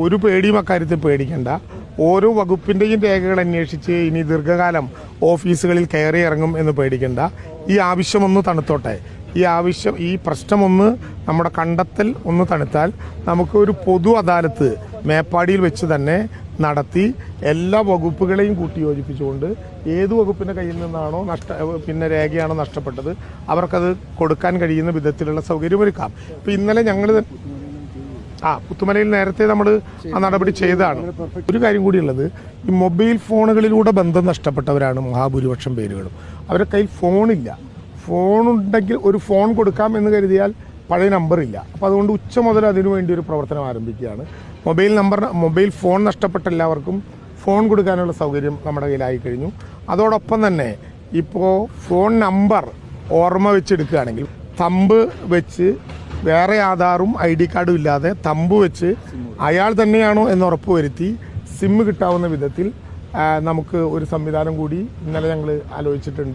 ഒരു പേടിയും അക്കാര്യത്തിൽ പേടിക്കണ്ട. ഓരോ വകുപ്പിന്റെയും രേഖകൾ അന്വേഷിച്ച് ഇനി ദീർഘകാലം ഓഫീസുകളിൽ കയറി ഇറങ്ങും എന്ന് പേടിക്കേണ്ട. ഈ ആവശ്യമൊന്ന് തണുത്തോട്ടെ. ഈ ആവശ്യം ഈ പ്രശ്നമൊന്ന് നമ്മുടെ കണ്ടെത്തൽ ഒന്ന് തണുത്താൽ നമുക്ക് ഒരു പൊതു അദാലത്ത് മേപ്പാടിയിൽ വെച്ച് തന്നെ നടത്തി എല്ലാ വകുപ്പുകളെയും കൂട്ടിയോജിപ്പിച്ചുകൊണ്ട് ഏത് വകുപ്പിന്റെ കയ്യിൽ നിന്നാണോ നഷ്ട പിന്നെ രേഖയാണോ നഷ്ടപ്പെട്ടത് അവർക്കത് കൊടുക്കാൻ കഴിയുന്ന വിധത്തിലുള്ള സൗകര്യമൊരുക്കാം ഇപ്പൊ ഇന്നലെ ഞങ്ങൾ ആ പുത്തുമലയിൽ നേരത്തെ നമ്മൾ ആ നടപടി ചെയ്തതാണ്. ഒരു കാര്യം കൂടിയുള്ളത് ഈ മൊബൈൽ ഫോണുകളിലൂടെ ബന്ധം നഷ്ടപ്പെട്ടവരാണ് മഹാഭൂരിപക്ഷം പേരുകളും. അവരുടെ കയ്യിൽ ഫോണില്ല. ഫോണുണ്ടെങ്കിൽ ഒരു ഫോൺ കൊടുക്കാം എന്ന് കരുതിയാൽ പഴയ നമ്പറില്ല. അപ്പോൾ അതുകൊണ്ട് ഉച്ച മുതൽ അതിനു വേണ്ടി ഒരു പ്രവർത്തനം ആരംഭിക്കുകയാണ്. മൊബൈൽ നമ്പർ മൊബൈൽ ഫോൺ നഷ്ടപ്പെട്ട എല്ലാവർക്കും ഫോൺ കൊടുക്കാനുള്ള സൗകര്യം നമ്മുടെ കയ്യിലായി കഴിഞ്ഞു. അതോടൊപ്പം തന്നെ ഇപ്പോൾ ഫോൺ നമ്പർ ഓർമ്മ വെച്ചെടുക്കുകയാണെങ്കിൽ തമ്പ് വെച്ച് വേറെ ആധാറും ഐ ഡി കാർഡും ഇല്ലാതെ തമ്പ് വെച്ച് അയാൾ തന്നെയാണോ എന്ന് ഉറപ്പ് വരുത്തി സിമ്മ് കിട്ടാവുന്ന വിധത്തിൽ നമുക്ക് ഒരു സംവിധാനം കൂടി ഇന്നലെ ഞങ്ങൾ ആലോചിച്ചിട്ടുണ്ട്.